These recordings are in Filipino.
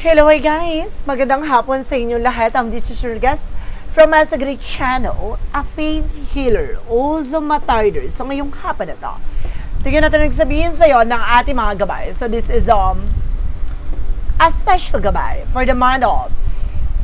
Hello hi guys! Magandang hapon sa inyo lahat. I'm your guest from Asa Great Channel, a faith healer, also matarder. So ngayong hapon na to, tingnan natin nagsabihin sa'yo ng ating mga gabay. So this is um a special gabay for the month of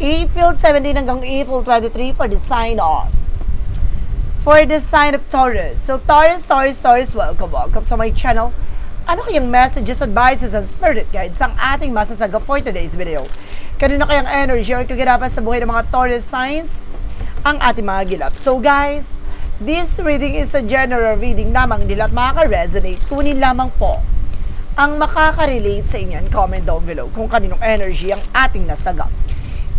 April 17 hanggang April 23 for the sign of for the sign of Taurus. So Taurus, Taurus, Taurus, welcome, welcome to my channel. Ano kayang messages, advices, and spirit guides ang ating masasaga for today's video? Kanino kayang energy or kaganapan sa buhay ng mga Taurus signs ang ating mga gilap? So guys, this reading is a general reading lamang nila at makaka-resonate. Kunin lamang po ang makaka-relate sa inyo and comment down below kung kaninong energy ang ating nasagap.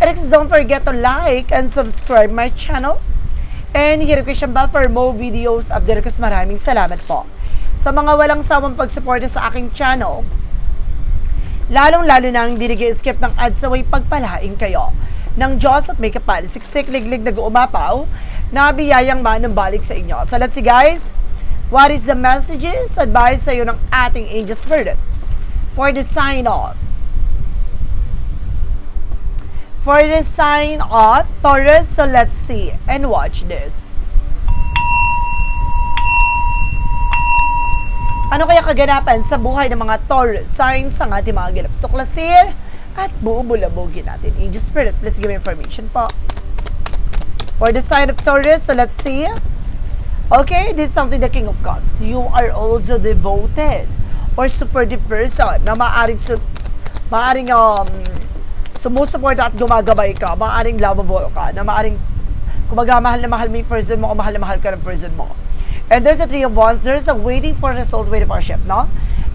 And don't forget to like and subscribe my channel and hit the bell for more videos update ko. Maraming salamat po sa mga walang sawang pagsuporta sa aking channel. Lalong-lalo na ang di skip ng ads away pagpalain kayo ng Diyos at may kapal, siksik, liglig, nag-uumapaw, na biyayang manumbalik sa inyo. So let's see guys, what is the messages, advice sa iyo ng ating angel spirit for the sign of for the sign of Taurus. So let's see and watch this. Ano kaya kaganapan sa buhay ng mga Taurus signs ang ating mga? Tuklasin at buubulabogin natin. Angel Spirit, please give information po. For the sign of Taurus, so let's see. Okay, this is something the King of Cups. You are also devoted or deep person na maaring su- maaring um, sumusuporta at gumagabay ka, maaring lovable ka, na maaring kumaga mahal na mahal mo yung person mo o mahal na mahal ka ng person mo. And there's a three of wands, there's a waiting for result, waiting for ship, no?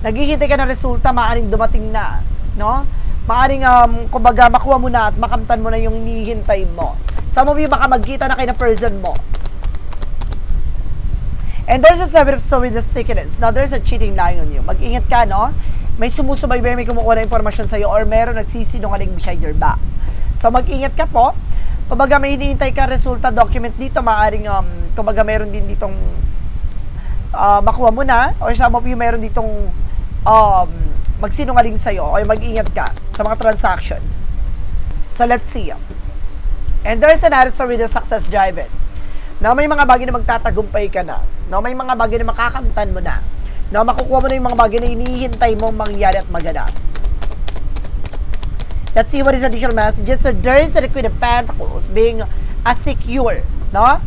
Naghihintay ka ng resulta, maaring dumating na, no? Maaring, um, kumbaga, makuha mo na at makamtan mo na yung hinihintay mo. Some of you, baka magkita na kayo ng person mo. And there's a seven of swords with the stickiness. Now, there's a cheating lying on you. Mag-ingat ka, no? May sumusubaybay, may kumukuha na impormasyon sa'yo or meron nagsisinungaling behind your back. So, mag-ingat ka po. Kumbaga, may hinihintay ka resulta document dito, maaring, um, kumbaga, meron din ditong uh, makuha mo na or some of you meron ditong um, magsinungaling sa'yo or mag-ingat ka sa mga transaction. So, let's see. And there's another story with the success driven. Na may mga bagay na magtatagumpay ka na. Na may mga bagay na makakamtan mo na. Na makukuha mo na yung mga bagay na hinihintay mong mangyari at maganap. Let's see what is additional messages. So there is the Queen of Pentacles being a secure, no?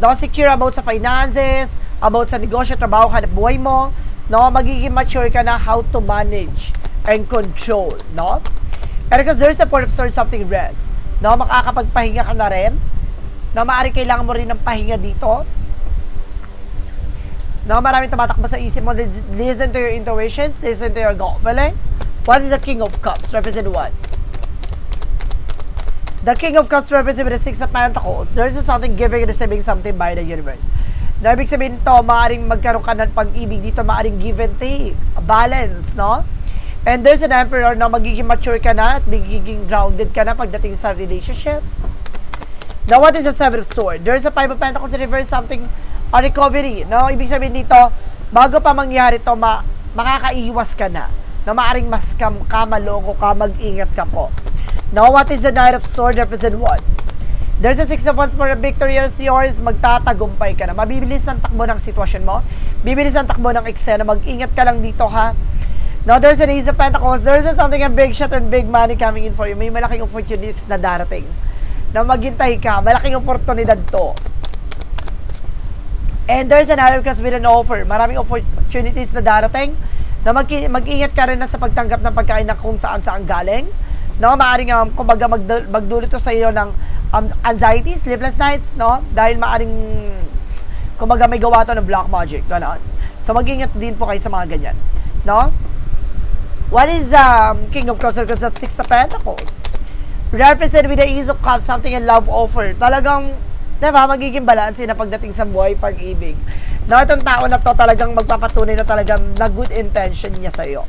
No, secure about sa finances, about sa negosyo, trabaho, hanap buhay mo, no? Magiging mature ka na how to manage and control, no? And because there's a point of sort something rest, no? Makakapagpahinga ka na rin, no? Maaari kailangan mo rin ng pahinga dito, no? Maraming tumatakbo sa isip mo, listen to your intuitions, listen to your gut feeling, What is the King of Cups? Represent what? The King of Cups represent the Six of Pentacles. There's something giving and receiving something by the universe. Na ibig sabihin to, maaaring magkaroon ka ng pag-ibig dito, maaaring give and take, balance, no? And there's an Emperor na magiging mature ka na at magiging grounded ka na pagdating sa relationship. Now, what is the Seven of Swords? There's a Five of Pentacles in reverse, something, a recovery, no? Ibig sabihin dito, bago pa mangyari to, ma makakaiwas ka na na maaring mas kam ka maloko ka, mag-ingat ka po. Now, what is the Knight of Swords represent what? There's a Six of Wands for a victory is yours, magtatagumpay ka na. Mabibilis ang takbo ng sitwasyon mo. Bibilis ang takbo ng eksena. Mag-ingat ka lang dito ha. Now, there's an Ace of Pentacles. There's a something a big shot and big money coming in for you. May malaking opportunities na darating. Na maghintay ka. Malaking oportunidad to. And there's another because with an offer. Maraming opportunities na darating na mag- mag-ingat ka rin na sa pagtanggap ng pagkain na kung saan saan galing. No, maaring um, kumbaga magd- magdulot to sa iyo ng um, anxiety, sleepless nights, no? Dahil maaring kumbaga may gawa to ng black magic, gano'n. So mag-ingat din po kayo sa mga ganyan, no? What is um, King of Cups? Because the Six of Pentacles. Represent with the Ace of Cups, something in love offer. Talagang, diba, magiging balanse na pagdating sa buhay pag-ibig. Na itong tao na to talagang magpapatunay na talagang na good intention niya sa iyo.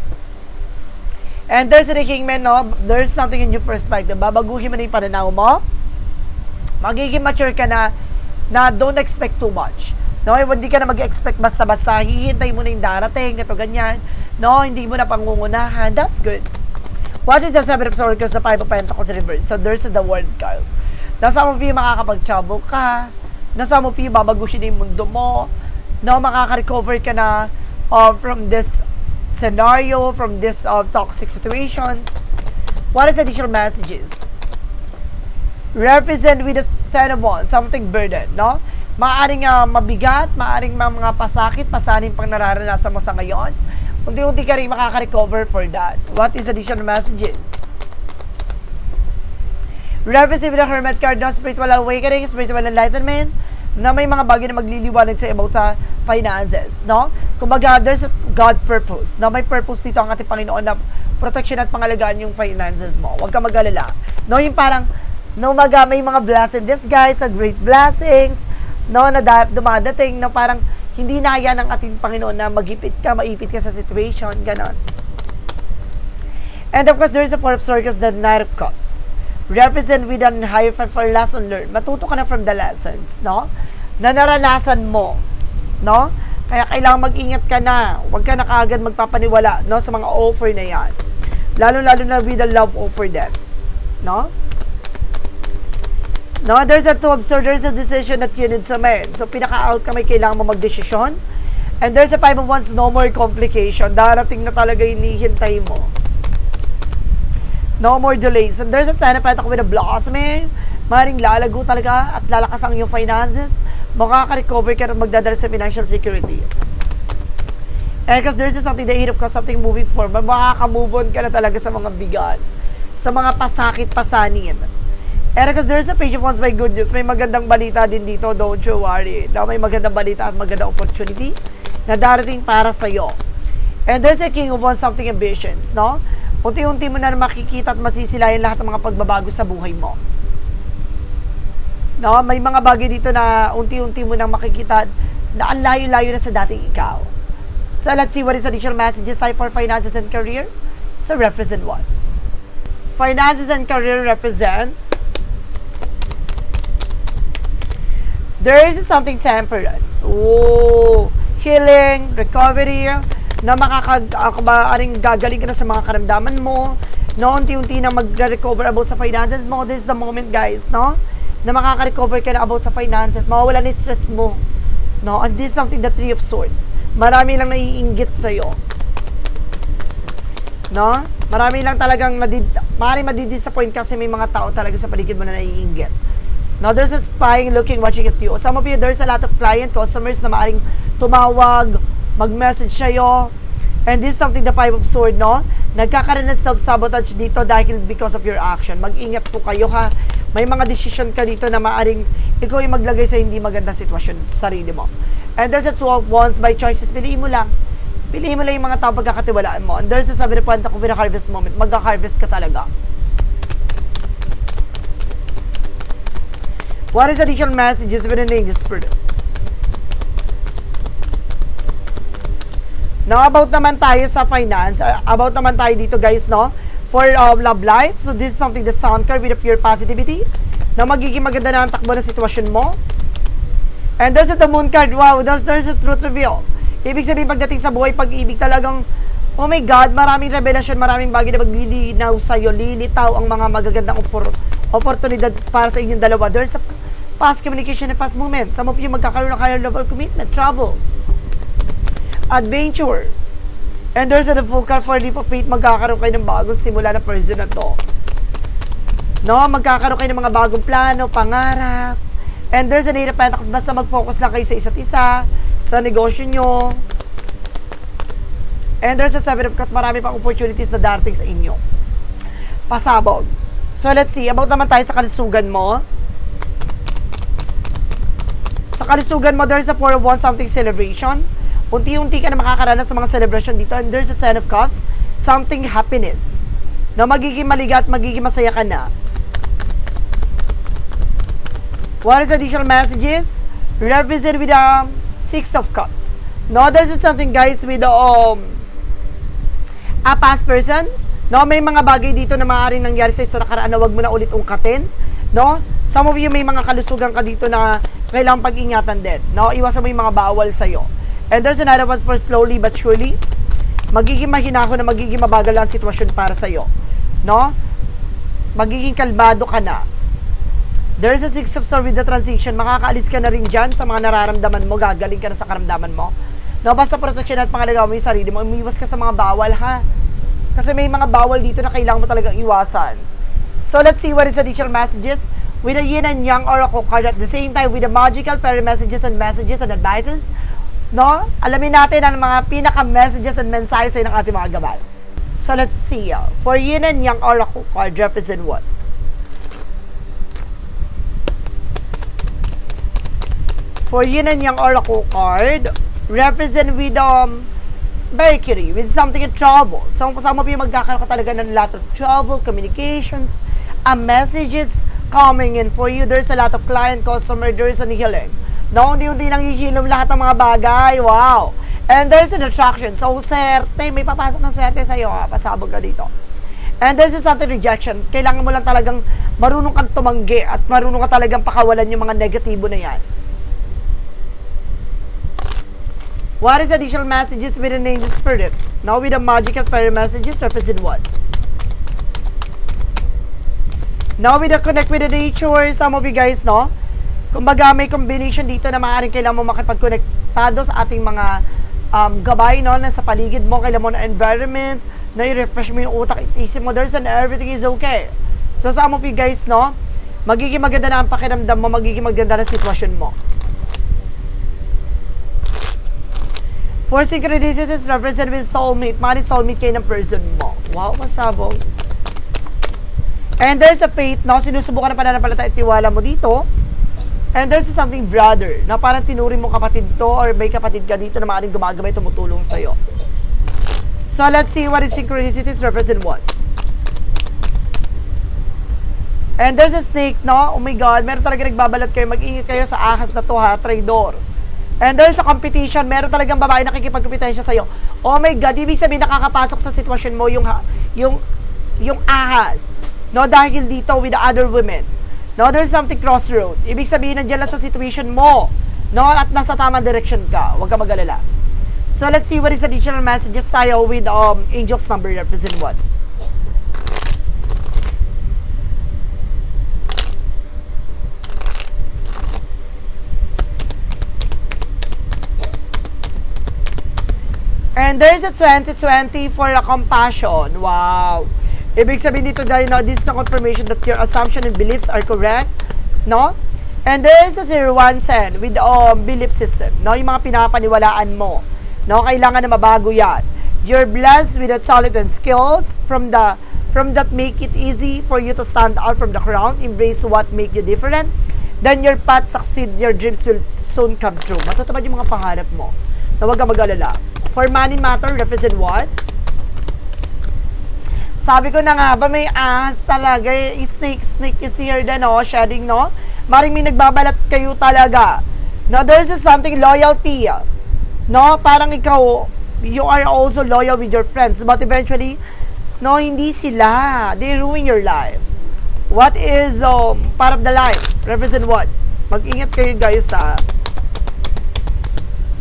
And there's a kingman, no? There's something in your perspective. Babaguhin mo na yung pananaw mo. Magiging mature ka na na don't expect too much. No, hindi ka na mag-expect basta-basta. Hihintay mo na yung darating, ito ganyan. No, hindi mo na pangungunahan. That's good. What is the Seven of Swords? The Five of Pentacles reverse. So there's the World card. Nasa mo few makakapag-travel ka. Nasa mo few babaguhin yung mundo mo. No, makaka-recover ka na um, from this scenario, from this uh, toxic situations. What is additional messages? Represent with the Ten of something burden, no? Maaring uh, mabigat, maaring mga, mga pasakit, pasanin pang nararanasan mo sa ngayon. Unti-unti ka rin makaka-recover for that. What is additional messages? Represent with the Hermit card, no? Spiritual awakening, spiritual enlightenment, na may mga bagay na magliliwanag sa about sa finances, no? Kumbaga, there's a God purpose, na may purpose dito ang ating Panginoon na protection at pangalagaan yung finances mo. Huwag ka mag-alala. No, yung parang, no, maga, may mga blessed disguise, a great blessings, no, na da- dumadating, no, parang hindi na yan ng ating Panginoon na magipit ka, maipit ka sa situation, ganon. And of course, there's a Four of Swords, the Knight of Cups. Represent with an five for lesson learned. Matuto ka na from the lessons, no? Na naranasan mo, no? Kaya kailangan mag-ingat ka na. Huwag ka na kaagad magpapaniwala, no? Sa mga offer na yan. Lalo-lalo na with the love offer them, no? No, there's a of swords, there's a decision that you need to make. So, pinaka-out ka may kailangan mo magdesisyon. And there's a five of wands, no more complication. Darating na talaga yung hinihintay mo. No more delays. And there's a ten of pentacles with a blossoming. Maring lalago talaga at lalakas ang iyong finances. Makaka-recover ka at magdadala sa financial security. And because there's something, the eight of cups, something moving forward, makaka-move on ka na talaga sa mga bigat. Sa mga pasakit, because there's a page of wands by good news, may magandang balita din dito, don't you worry. Na may magandang balita at magandang opportunity na darating para sa'yo. And there's a king of wands, something ambitions, no? Unti-unti mo na makikita at masisilayan lahat ng mga pagbabago sa buhay mo. No, may mga bagay dito na unti-unti mo nang makikita na ang layo-layo na sa dating ikaw. So let's see what is additional messages type for finances and career. So represent what? Finances and career represent there is something temperance. Oh, healing, recovery, na makaka, ako ba, aring gagaling ka na sa mga karamdaman mo, no, unti-unti na mag-recover about sa finances mo, this is the moment guys, no, na makaka-recover ka na about sa finances, mawawala na stress mo, no, and this is something the three of swords, marami lang naiinggit sa'yo, no, marami lang talagang, nadid, maaaring madidisappoint kasi may mga tao talaga sa paligid mo na naiinggit, Now, there's a spying, looking, watching at you. Some of you, there's a lot of client, customers na maaaring tumawag, mag-message sa'yo. And this is something the five of sword, no? Nagkakaroon ng self-sabotage dito dahil because of your action. Mag-ingat po kayo, ha? May mga decision ka dito na maaaring ikaw yung maglagay sa hindi magandang sitwasyon sa sarili mo. And there's a 12 wands by choices. Piliin mo lang. Piliin mo lang yung mga tao pagkakatiwalaan mo. And there's a sabi na point ako with a harvest moment. Mag-harvest ka talaga. What is additional messages within the angel spirit? Now, about naman tayo sa finance, uh, about naman tayo dito guys, no? For um, love life, so this is something the sound card with a pure positivity, na magiging maganda na ang takbo ng sitwasyon mo. And there's the moon card, wow, there's, there's a truth reveal. Ibig sabihin, pagdating sa buhay, pag-ibig talagang, oh my God, maraming revelasyon, maraming bagay na maglilinaw sa'yo, lilitaw ang mga magagandang oppor- oportunidad para sa inyong dalawa. There's a fast communication and fast movement. Some of you magkakaroon ng higher level commitment, travel, adventure. And there's a full card for leap of faith, magkakaroon kayo ng bagong simula na person na to. No, magkakaroon kayo ng mga bagong plano, pangarap. And there's a eight of pentacles, basta mag-focus lang kayo sa isa't isa, sa negosyo nyo. And there's a seven of cups, marami pang opportunities na darating sa inyo. Pasabog. So let's see, about naman tayo sa kalisugan mo. Sa kalisugan mo, there's a four of wands, something celebration unti-unti ka na makakaranas sa mga celebration dito and there's a ten of cups, something happiness. Na magiging maligat, magiging masaya ka na. What is additional messages? Represent with the um, six of cups. No, there's something guys with um, a past person. No, may mga bagay dito na maaaring nangyari sa nakaraan na wag mo na ulit ungkatin. No? Some of you may mga kalusugan ka dito na kailangang pag-ingatan din. No? Iwasan mo yung mga bawal sa'yo. And there's another one for slowly but surely. Magiging mahinahon na magiging mabagal ang sitwasyon para sa'yo. no? Magiging kalmado ka na. There's a six of swords with the transition. Makakaalis ka na rin dyan sa mga nararamdaman mo. Gagaling ka na sa karamdaman mo. No, basta protection at pangalaga mo yung sarili mo. Umiwas ka sa mga bawal, ha? Kasi may mga bawal dito na kailangan mo talagang iwasan. So, let's see what is additional messages with the yin and yang oracle card at the same time with the magical fairy messages and messages and advices. No? Alamin natin ang mga pinaka-messages and mensahe sa ng ating mga gabal. So, let's see. uh, For yin and yang oracle card, represent what? For yin and yang oracle card, represent with um, Mercury, with something in trouble. So, some of you magkakaroon ka talaga ng lot of trouble, communications, a messages coming in for you. There's a lot of client, customer, there's an healing. No, hindi-hindi nang hihilom lahat ng mga bagay. Wow! And there's an attraction. So, swerte, may papasok ng swerte sa'yo. Ha? Pasabog ka dito. And this is something rejection. Kailangan mo lang talagang marunong kang tumanggi at marunong ka talagang pakawalan yung mga negatibo na yan. What is additional messages with an angel spirit? Now with the magical fairy messages, represent what? Now with the connect with the nature, some of you guys, no? Kumbaga may combination dito na maaaring kailangan mo makipag-connectado sa ating mga um, gabay, no? Na sa paligid mo, kailangan mo na environment, na i-refresh mo yung utak, isip mo, there's and everything is okay. So some of you guys, no? Magiging maganda na ang pakiramdam mo, magiging maganda na sitwasyon mo. For synchronicities represented with soulmate, mali soulmate kayo ng person mo. Wow, masabog. And there's a faith, no? Sinusubukan na pananampalataya at tiwala mo dito. And there's something brother, na parang tinuring mo kapatid to or may kapatid ka dito na maaaring gumagabay tumutulong sa'yo. So let's see what is synchronicities represent what. And there's a snake, no? Oh my God, meron talaga nagbabalat kayo. Mag-ingat kayo sa ahas na to ha, traidor. And there's a competition, meron talagang babae nakikipagkompetensya sa'yo. Oh my God, ibig sabihin nakakapasok sa sitwasyon mo yung, yung, yung ahas. No, dahil dito with the other women. No, there's something crossroad. Ibig sabihin, nandiyan lang sa situation mo. No, at nasa tamang direction ka. Huwag ka mag-alala. So, let's see what is additional messages tayo with um, Angel's number represent what? And there's a 2020 for a compassion. Wow. Ibig sabihin dito guys, no, this is a confirmation that your assumption and beliefs are correct. No? And there's a 01 sen with um, belief system. No? Yung mga pinapaniwalaan mo. No? Kailangan na mabago yan. You're blessed with a talent and skills from the from that make it easy for you to stand out from the crowd, embrace what make you different. Then your path succeed, your dreams will soon come true. Matutupad yung mga pangarap mo. Na huwag ka mag-alala. For money matter, represent what? Sabi ko na nga ba, may ahas talaga. eh, Snake, snake is here din, no? Shedding, no? Maring may nagbabalat kayo talaga. No, there's something loyalty. No, parang ikaw, you are also loyal with your friends. But eventually, no, hindi sila. They ruin your life. What is um, part of the life? Represent what? Mag-ingat kayo guys sa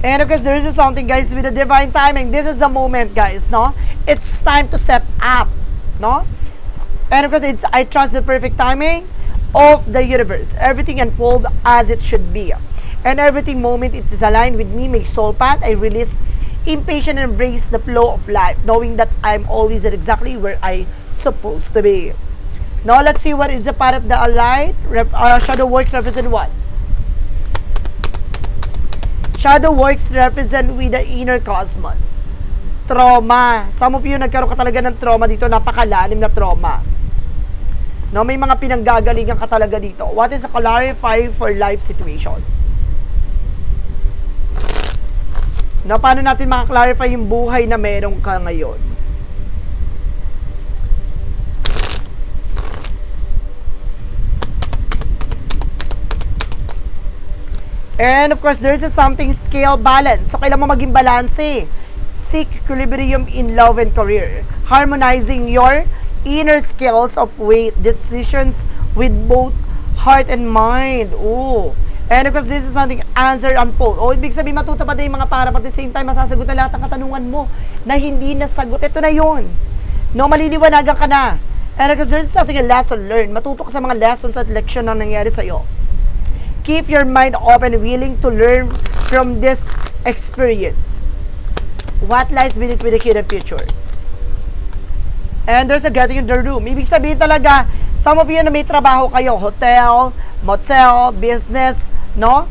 And of course, there is something, guys, with the divine timing. This is the moment, guys, no? It's time to step up, no? And of course, it's I trust the perfect timing of the universe. Everything unfold as it should be. And everything moment it is aligned with me, make soul path. I release impatient and embrace the flow of life, knowing that I'm always at exactly where I supposed to be. Now, let's see what is the part of the light. Uh, shadow works represent what? Shadow works represent with the inner cosmos. Trauma. Some of you nagkaroon ka talaga ng trauma dito, napakalalim na trauma. No, may mga pinanggagalingan ka talaga dito. What is a clarify for life situation? No, paano natin maka-clarify yung buhay na meron ka ngayon? And of course, there's a something scale balance. So, kailangan mo maging balance. Seek equilibrium in love and career. Harmonizing your inner skills of weight decisions with both heart and mind. Oh. And of course, this is something answer unfold. O, ibig sabihin matutupad na yung mga para at the same time, masasagot na lahat ng katanungan mo na hindi nasagot. Ito na yon. No, maliliwanagan ka na. And because there's something a lesson learned, matuto ka sa mga lessons at leksyon na nangyari sa'yo. Keep your mind open, willing to learn from this experience. What lies beneath with the kid future? And there's a getting in the room. Ibig sabihin talaga, some of you na may trabaho kayo, hotel, motel, business, no?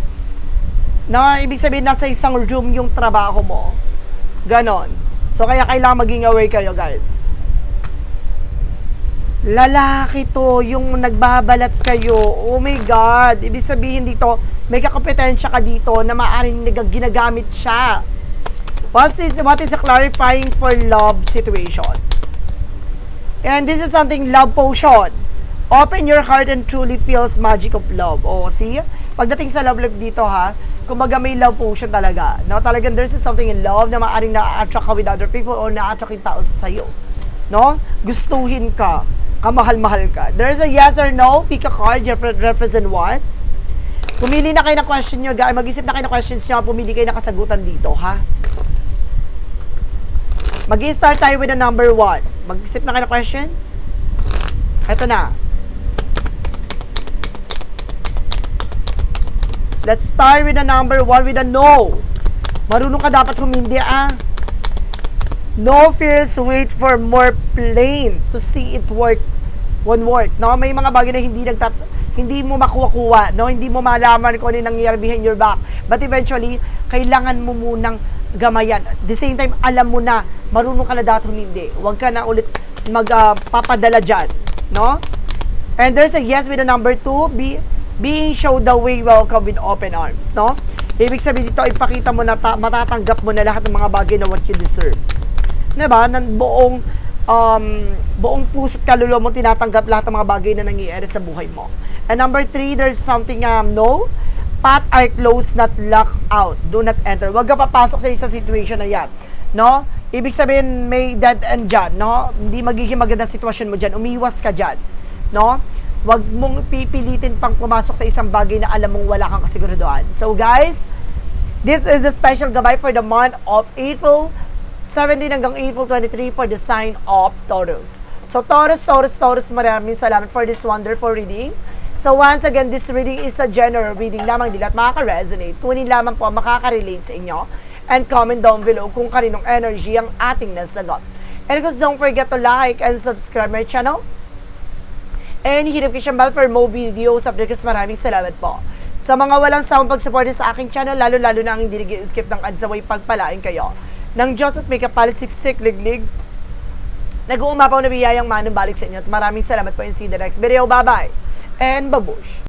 No, ibig sabihin nasa isang room yung trabaho mo. Ganon. So kaya kailangan maging aware kayo, guys. Lalaki to, yung nagbabalat kayo. Oh my God. Ibig sabihin dito, may kakompetensya ka dito na maaaring nag- ginagamit siya. What is, what is the clarifying for love situation? And this is something love potion. Open your heart and truly feels magic of love. Oh, see? Pagdating sa love life dito ha, kumbaga may love potion talaga. No, talagang there's something in love na maaaring na-attract ka with other people or na-attract yung tao sa iyo. No? Gustuhin ka. Kamahal-mahal ka. There's a yes or no. Pick a card. Rep- represent what? Pumili na kayo ng question nyo, guys. Mag-isip na kayo ng questions nyo. Pumili kayo ng kasagutan dito, ha? mag start tayo with the number one. Mag-isip na kayo ng questions. Ito na. Let's start with the number one with a no. Marunong ka dapat humindi ah. No fears, wait for more plain to see it work. One work. No? May mga bagay na hindi nagtat hindi mo makuha-kuha, no? Hindi mo malaman kung ano nangyayari behind your back. But eventually, kailangan mo munang gamayan. At the same time, alam mo na, marunong ka na dapat humindi. Huwag ka na ulit magpapadala dyan, no? And there's a yes with the number two, be, being showed the way welcome with open arms, no? Ibig sabihin dito, ipakita mo na ta- matatanggap mo na lahat ng mga bagay na what you deserve. 'Di ba? Nan buong um, buong puso't kaluluwa mo tinatanggap lahat ng mga bagay na nangyayari sa buhay mo. And number three, there's something um, no, path are closed, not locked out. Do not enter. Huwag ka papasok sa isang situation na yan. No? Ibig sabihin, may dead end dyan, no? Hindi magiging maganda sitwasyon mo dyan. Umiwas ka dyan. No? Huwag mong pipilitin pang pumasok sa isang bagay na alam mong wala kang kasiguraduhan. So guys, this is a special gabay for the month of April 17 hanggang April 23 for the sign of Taurus. So Taurus, Taurus, Taurus, maraming salamat for this wonderful reading. So once again, this reading is a general reading lamang din at makaka-resonate. Kunin lamang po ang makaka-relate sa inyo. And comment down below kung kaninong energy ang ating nasagot. And of course, don't forget to like and subscribe my channel. And hit notification bell for more videos. Updates maraming salamat po. Sa mga walang sawang pagsuporta sa aking channel, lalo-lalo na ang hindi nag-skip ng ads away pagpalain kayo. Ng Diyos at may kapalisiksik liglig, nag-uumapaw na biyayang manong sa inyo. At maraming salamat po in the next video. Bye-bye! And babush!